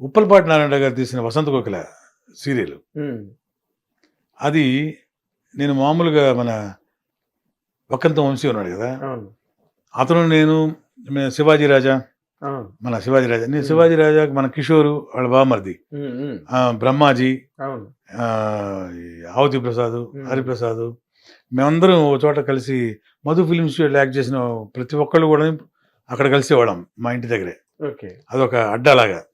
ఉప్పలపాటి నారాయణ గారు తీసిన వసంత కోకిల సీరియల్. అది నేను మామూలుగా మన వక్కంత వంశీ ఉన్నాడు కదా? అతను నేను శివాజీ రాజా. మన శివాజీ రాజా. నేను. శివాజీ రాజా మన కిషోరు వాళ్ళ బామర్ది బ్రహ్మాజీ. ఆవతి ప్రసాద్. హరిప్రసాద్. మేమందరం ఒక చోట కలిసి మధు ఫిలిమ్స్ యాక్ట్ చేసిన ప్రతి ఒక్కళ్ళు కూడా అక్కడ కలిసేవాళ్ళం మా ఇంటి దగ్గరే. అదొక అడ్డాలాగా.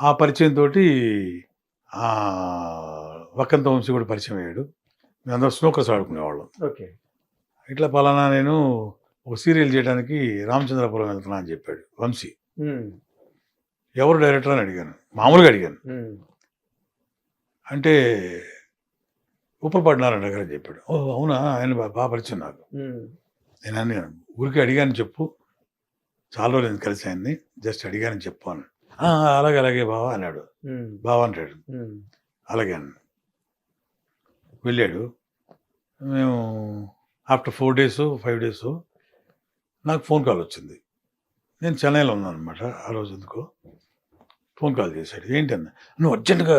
ఆ పరిచయం తోటి ఆ వక్కంత వంశీ కూడా పరిచయం అయ్యాడు. మేమందరం స్నోకర్స్ ఆడుకునేవాళ్ళం. ఓకే. ఇట్లా పలానా నేను ఒక సీరియల్ చేయడానికి రామచంద్రపురం వెళ్తున్నా అని చెప్పాడు వంశీ. ఎవరు డైరెక్టర్ అని అడిగాను. మామూలుగా అడిగాను. అంటే ఉప్పలపాటి నారాయణ గారు అని చెప్పాడు. ఓ అవునా? ఆయన బాగా పరిచయం నాకు. నేను అడిగాను ఊరికి అడిగాను చెప్పు. చాలా రోజులు కలిసి ఆయన్ని జస్ట్ అడిగాను చెప్పు అని "ఆ, అలాగే అలాగే బావా అన్నాడు. బావా అంటాడు. అలాగే అన్న. వెళ్ళాడు. మేము after four days five days నాకు ఫోన్ కాల్ వచ్చింది. నేను చెన్నైలో ఉన్నాను అనమాట ఆ రోజు ఎందుకో. ఫోన్ కాల్ చేశాడు. ఏంటన్నా నువ్వు అర్జెంటుగా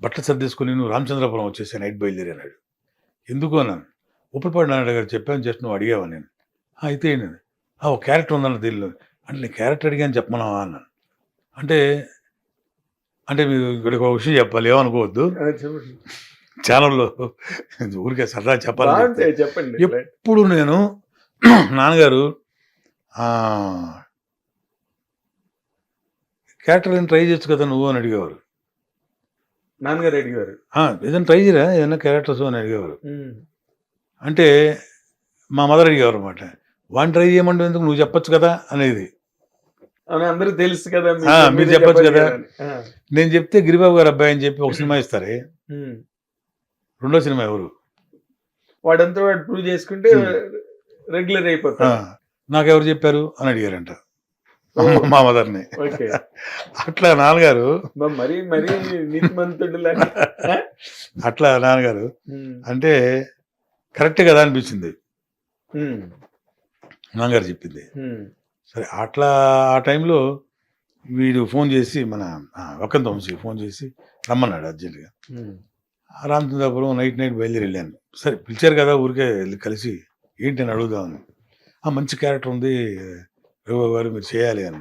బట్టలు సర్దేసుకుని నువ్వు రామచంద్రపురం వచ్చేసి నైట్ బయలుదేరి అన్నాడు. ఎందుకు అన్నాను ఉప్పలపాటి నారాయణ గారు చెప్పాను జస్ట్ నువ్వు అడిగావా నేను? "ఆ, అయితే ఏంటండి? "ఆ, ఒక క్యారెక్టర్ ఉందన్న దీనిలో. అంటే నేను క్యారెక్టర్ అడిగాను చెప్పమన్నావా అన్నాను అంటే అంటే మీరు ఇక్కడ ఒక విషయం చెప్పాలి ఏమనుకోవద్దు. ఛానల్లో ఊరికే సరదా చెప్పాలి చెప్పండి. ఎప్పుడు నేను నాన్నగారు క్యారెక్టర్ ఏదైనా ట్రై చేయొచ్చు కదా నువ్వు అని అడిగేవారు. నాన్నగారు అడిగారు "ఆ, ఏదైనా ట్రై చేయరా? ఏదైనా క్యారెక్టర్స్ అని అడిగేవారు. అంటే మా మదర్ అడిగేవారు అనమాట వాడిని ట్రై చేయమంటే ఎందుకు? నువ్వు చెప్పొచ్చు కదా అనేది. అందరూ తెలుసు కదా మీరు చెప్పొచ్చు కదా. నేను చెప్తే గిరిబాబు గారు అబ్బాయి అని చెప్పి ఒక సినిమా ఇస్తారే. రెండో సినిమా ఎవరు? వాడంతా వాడు ప్రూవ్ చేసుకుంటే. రెగ్యులర్ ఆ, అయిపోతాడు. నాకెవరు చెప్పారు? అని అడిగారంట. మా మదర్ని అట్లా నాన్నగారు. మరీ అట్లా నాన్నగారు. అంటే కరెక్ట్ కదా అనిపించింది. నాన్నగారు చెప్పింది. సరే అట్లా ఆ టైంలో వీడు ఫోన్ చేసి మన ఒక్కంత వంశీ ఫోన్ చేసి రమ్మన్నాడు అర్జెంటుగా. రామచంద్రపురం నైట్ నైట్ బయలుదేరి వెళ్ళాను సరే పిలిచారు కదా ఊరికే వెళ్ళి కలిసి ఏంటి అని. అడుగుదామని ఆ మంచి క్యారెక్టర్ ఉంది రఘు గారు మీరు చేయాలి అని.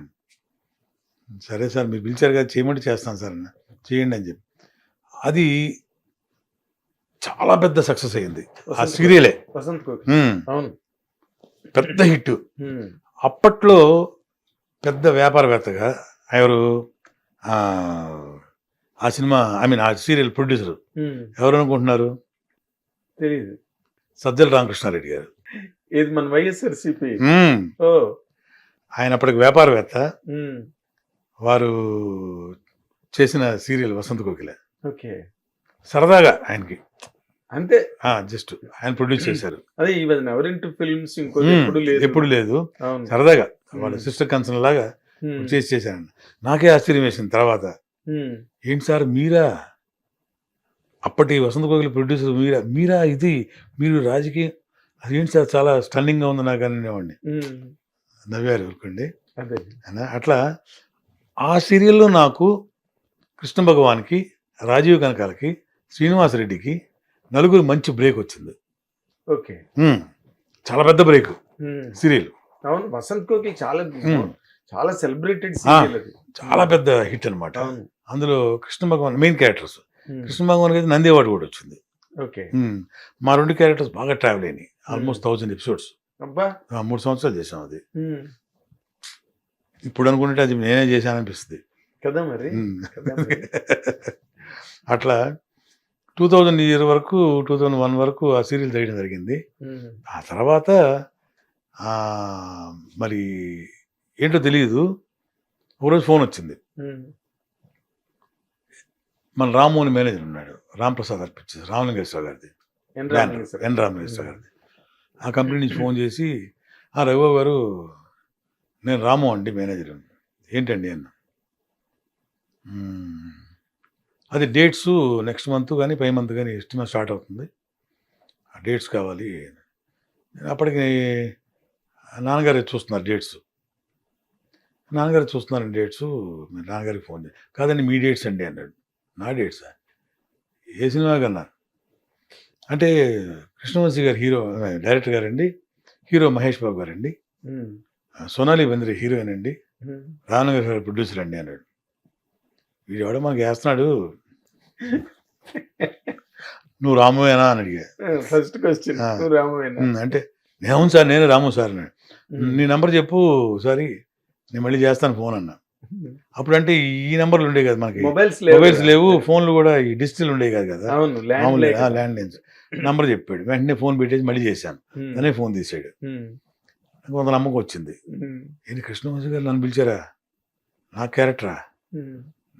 సరే సార్ మీరు పిలిచారు కదా చేయమంటే చేస్తాను సార్ అన్న. చేయండి అని చెప్పి. అది చాలా పెద్ద సక్సెస్ అయింది ఆ సీరియలే. అవును. పెద్ద హిట్. అప్పట్లో పెద్ద వ్యాపారవేత్తగా ఎవరు? ఆ, సినిమా ఐ మీన్ ఆ సీరియల్ ప్రొడ్యూసర్. ఎవరు అనుకుంటున్నారు తెలీదు. సజ్జల రామకృష్ణారెడ్డి గారు. ఇది మన వైఎస్ఆర్సిపి మ్మ్. ఓ. ఆయన అప్పటికి వ్యాపారవేత్త. వారు చేసిన సీరియల్ వసంత కోకిల. ఓకే. సరదాగా ఆయనకి. అంతే. జస్ట్ ఆయన ప్రొడ్యూస్ చేశారు. అదే ఎవరింటూ ఫిల్మ్స్ ఇంకోటి మ్మ్. ఎప్పుడు లేదు. ఎప్పుడు లేదు. సరదాగా వాళ్ళ మ్మ్. సిస్టర్ కన్సర్న్ లాగా చేసి చేశాను నాకే ఆశ్చర్యం వేసింది తర్వాత. ఏంటి సార్ మీరా? అప్పటి వసంత కోకిల ప్రొడ్యూసర్ మీరా? మీరా ఇది? మీరు రాజకీయ అది ఏంటి సార్? చాలా స్టన్నింగ్గా ఉంది నాకు అనేవాడిని. నవ్వారు ఊరుకోండి. అట్లా ఆ సీరియల్లో నాకు కృష్ణ భగవాన్కి రాజీవ్ కనకాలకి శ్రీనివాసరెడ్డికి నలుగురు మంచి బ్రేక్ వచ్చింది. ఓకే. చాలా పెద్ద బ్రేక్ సీరియల్ అవును వసంత్ కోకి చాలా చాలా సెలబ్రేటెడ్ సీరియల్ అది. చాలా పెద్ద హిట్ అన్నమాట. అవును. అందులో కృష్ణ భగవాన్ మెయిన్ క్యారెక్టర్స్ కృష్ణ భగవాన్ అయితే నంది అవార్డు కూడా వచ్చింది. ఓకే. మా రెండు క్యారెక్టర్స్ బాగా ట్రావెల్ అయినాయి. ఆల్మోస్ట్ థౌజండ్ ఎపిసోడ్స్ అబ్బా. మూడు సంవత్సరాలు చేసాం అది. ఇప్పుడు అనుకుంటే అది నేనే చేశాను అనిపిస్తుంది. కదా మరి. అట్లా టూ థౌజండ్ ఇయర్ వరకు టూ థౌజండ్ వన్ వరకు ఆ సీరియల్ చేయడం జరిగింది. ఆ తర్వాత మరి ఏంటో తెలియదు ఒకరోజు ఫోన్ వచ్చింది. మన రాము అని మేనేజర్ ఉన్నాడు. రామ్ ప్రసాద్ అర్పించేసి రామలింగేశ్వర గారిది. ఎన్ రామలింగేశ్వర. గారిది. ఆ కంపెనీ నుంచి ఫోన్ చేసి ఆ రఘు గారు నేను రాము అండి మేనేజర్ ఏంటండి? అన్న. "మ్మ్. అది డేట్స్ నెక్స్ట్ మంత్ కానీ పై మంత్ కానీ ఎస్టిమేట్ స్టార్ట్ అవుతుంది. ఆ డేట్స్ కావాలి. అప్పటికి నాన్నగారు చూస్తున్నారు డేట్స్. నాన్నగారు చూస్తున్నాను డేట్స్. మీ నాన్నగారికి ఫోన్ చేయి కాదండి మీ డేట్స్ అండి అన్నాడు. నా డేట్సా? ఏ సినిమా కన్నా? అంటే కృష్ణవంశీ గారు హీరో డైరెక్టర్ గారండి. హీరో మహేష్ బాబు గారండి. సోనాలి బెంద్రే హీరోయిన్ అండి. రానుగారు గారు ప్రొడ్యూసర్ అండి అన్నాడు. వీడు ఎవడో మనకి వేస్తున్నాడు నువ్వు రామువేనా అని అడిగా. ఫస్ట్ క్వశ్చన్ ఆ. నువ్వు రామవేనా? "ఉమ్, అంటే అవును సార్ నేను రాము సార్ నీ నెంబర్ చెప్పు సారీ నేను మళ్ళీ చేస్తాను ఫోన్ అన్నా. అప్పుడంటే ఈ నెంబర్లు ఉండేవి కదా మనకి. మొబైల్స్ లేవు మొబైల్స్ కదా. లేవు ఫోన్లు కూడా ఈ డిజిటల్ ఉండేవి కాదు కదా. ల్యాండ్ లైన్స్ నంబర్ చెప్పాడు. వెంటనే ఫోన్ పెట్టేసి మళ్ళీ చేశాను. అనే ఫోన్ తీసాడు కొంత నమ్మకం వచ్చింది. ఏంటి కృష్ణవంశీ గారు నన్ను పిలిచారా? నా క్యారెక్టరా?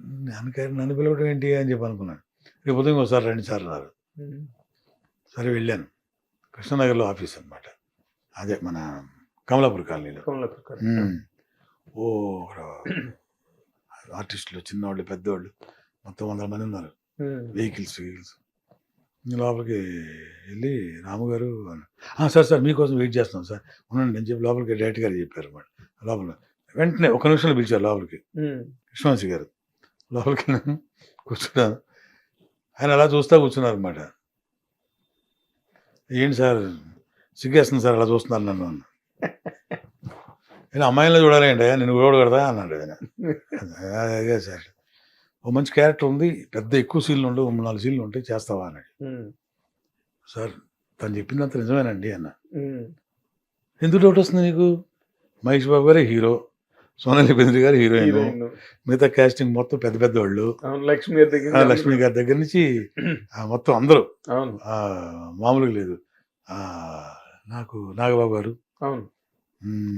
ఉమ్, నన్ను పిలవడం ఏంటి అని చెప్పి అనుకున్నాను రేపు ఉదయం ఒకసారి రెండు సార్లు ఉమ్. సరే వెళ్ళాను. కృష్ణనగర్లో ఆఫీస్ అన్నమాట. అదే మన కమలాపూర్ కాలనీలో. ఓ ఆర్టిస్టులు చిన్నవాళ్ళు పెద్దవాళ్ళు మొత్తం వందల మంది ఉన్నారు. Vehicles vehicles. లోపలికి వెళ్ళి రాముగారు అన్న- "ఆ, సార్ సార్ మీకోసం వెయిట్ చేస్తున్నాం సార్. ఉండండి అని చెప్పి లోపలికి డైరెక్ట్ గారు చెప్పారు అన్నమాట. లోపల వెంటనే ఒక నిమిషంలో పిలిచారు లోపలికి. కృష్ణవంశీ గారు. లోపలికి కూర్చున్నాను. ఆయన అలా చూస్తా కూర్చున్నారు అనమాట ఏంటి సార్? సిగ్గేస్తుంది సార్ అలా చూస్తున్నారు నన్ను అన్న. నేను అమ్మాయిలో చూడాలండి నేను చూడకూడదా అన్నాడు ఆయన. అదే సార్. ఓ మంచి క్యారెక్టర్ ఉంది పెద్ద ఎక్కువ సీన్లు ఉండవు నాలుగు సీన్లు ఉంటాయి చేస్తావా అన్నాడు. సార్ తను చెప్పినంత నిజమేనండి అన్న. ఎందుకు డౌట్ వస్తుంది నీకు? మహేష్ బాబు గారే హీరో. సోనాలి బెంద్రి గారు హీరోయిన్. మిగతా కాస్టింగ్ మొత్తం పెద్ద పెద్ద వాళ్ళు. లక్ష్మి గారి దగ్గర లక్ష్మి గారి దగ్గర నుంచి మొత్తం అందరూ. మామూలుగా లేదు. నాకు నాగబాబు గారు. అవును.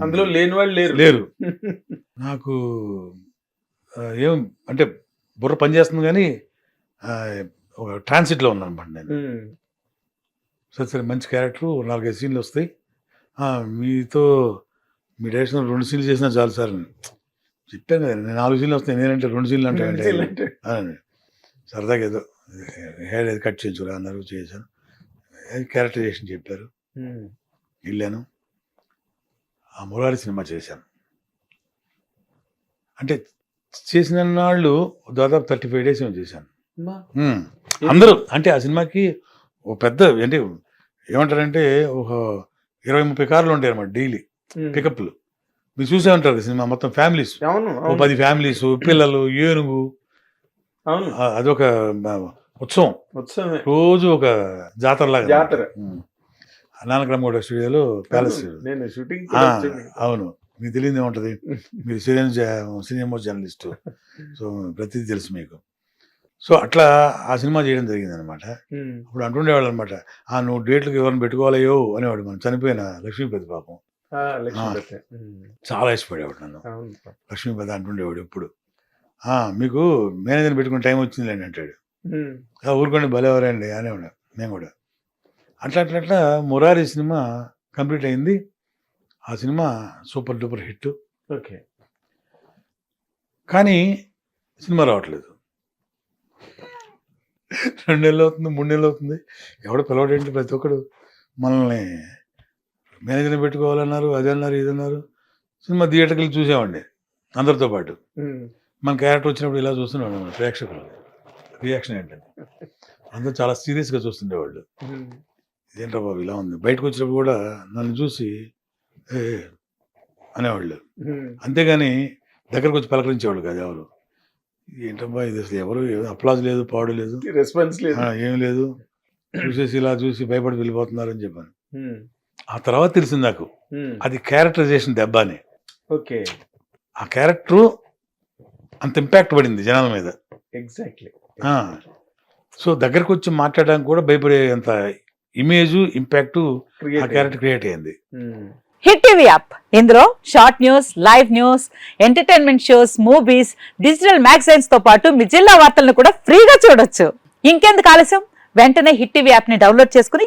అందులో లేని వాళ్ళు లేరు. లేరు. నాకు ఏం అంటే బుర్ర పనిచేస్తుంది కానీ ఒక ట్రాన్సిట్లో ఉన్నాను అనమాట నేను. సరే సరే మంచి క్యారెక్టర్ నాలుగైదు సీన్లు వస్తాయి. మీతో మీ డైరెక్షన్ రెండు సీన్లు చేసినా చాలు సార్. అని. చెప్పాను కదా నేను నాలుగు సీన్లు వస్తాయి నేనంటే రెండు సీన్లు అంటే సరదాగా ఏదో హెయిర్ ఏదో కట్ చేయించురా అన్నారు చేశాను. క్యారెక్టరైజేషన్ చెప్పారు. వెళ్ళాను. ఆ మురారి సినిమా చేశాను. అంటే చేసిన నాళ్ళు దాదాపు థర్టీ ఫైవ్ డేస్ ఏమో చేశాను. అందరూ అంటే ఆ సినిమాకి ఒక పెద్ద అంటే ఏమంటారంటే ఒక ఇరవై ముప్పై కార్లు ఉంటాయి అన్నమాట డైలీ. పికప్లు. మీరు చూసే ఉంటారు సినిమా మొత్తం ఫ్యామిలీస్. ఓ పది ఫ్యామిలీస్ పిల్లలు ఏనుగు. అదొక ఉత్సవం. ఉత్సవమే. రోజు ఒక జాతర. ఉమ్. నానక్రమగూడ స్టూడియోలో ప్యాలెస్ అవును, నేను షూటింగ్ అవును. మీకు తెలియదు ఏముంటది మీరు సీనియర్ సినిమా జర్నలిస్ట్. సో ప్రతిదీ తెలుసు మీకు. సో అట్లా ఆ సినిమా చేయడం జరిగింది అనమాట అప్పుడు అంటుండేవాళ్ళు అనమాట ఆ నువ్వు డేట్లకు ఎవరిని పెట్టుకోవాలయో అనేవాడు మనం చనిపోయిన లక్ష్మీపతి పాపం. చాలా ఇష్టపడేవాడు నన్ను. అవును లక్ష్మీపతి అంటుండేవాడు ఎప్పుడు. "ఆ, మీకు మేనేజర్ పెట్టుకునే టైం వచ్చిందిలేండి అంటాడు. ఉమ్, "ఆ, ఊరుకోండి భలేవారండి అనేవాడు మేము కూడా. అట్లా అట్లా అట్లా మురారి సినిమా కంప్లీట్ అయింది. ఆ cinema super duper hit. Okay. కానీ సినిమా రావట్లేదు. రెండు నెలలు అవుతుంది మూడు నెలలు అవుతుంది. ఎవడు పిలవడేంటి ప్రతి ఒక్కడు? మనల్ని మేనేజర్ని పెట్టుకోవాలన్నారు అది అన్నారు ఇది అన్నారు. సినిమా థియేటర్కి వెళ్ళి చూసామండి అందరితో పాటు. మన క్యారెక్టర్ వచ్చినప్పుడు ఇలా చూస్తున్నాడు మన ప్రేక్షకులు. రియాక్షన్ ఏంటంటే అందరూ చాలా సీరియస్గా చూస్తుండేవాళ్ళు. ఉమ్, ఇదేంట్రా బాబు ఇలా ఉంది. బయటకు వచ్చినప్పుడు కూడా నన్ను చూసి ఏ ఏ" అనేవాళ్ళు. అంతేగాని దగ్గరకు వచ్చి పలకరించేవాళ్ళు కాదు ఎవరు. ఏంటబ్బా ఇది అసలు ఎవరు అప్లాజ్ లేదు పాడు లేదు. రెస్పాన్స్ లేదు. ఏం లేదు. చూసేసి ఇలా చూసి భయపడి వెళ్ళిపోతున్నారని చెప్పాను. ఆ తర్వాత తెలిసింది నాకు. అది క్యారెక్టరైజేషన్ దెబ్బ అని ఓకే. ఆ క్యారెక్టరు అంత ఇంపాక్ట్ పడింది జనాల మీద. ఎగ్జాక్ట్లీ ఆ. సో దగ్గరకు వచ్చి మాట్లాడడానికి కూడా భయపడేంత ఇమేజ్ ఇంపాక్ట్ ఆ క్యారెక్టర్ క్రియేట్ అయింది. హిట్ టీవీ యాప్ ఇందులో short news live news entertainment shows movies digital మ్యాగజైన్స్తో పాటు మీ జిల్లా వార్తలను కూడా ఫ్రీగా చూడొచ్చు. ఇంకెందుకు ఆలస్యం? వెంటనే హిట్ టీవీ యాప్ని డౌన్లోడ్ చేసుకుని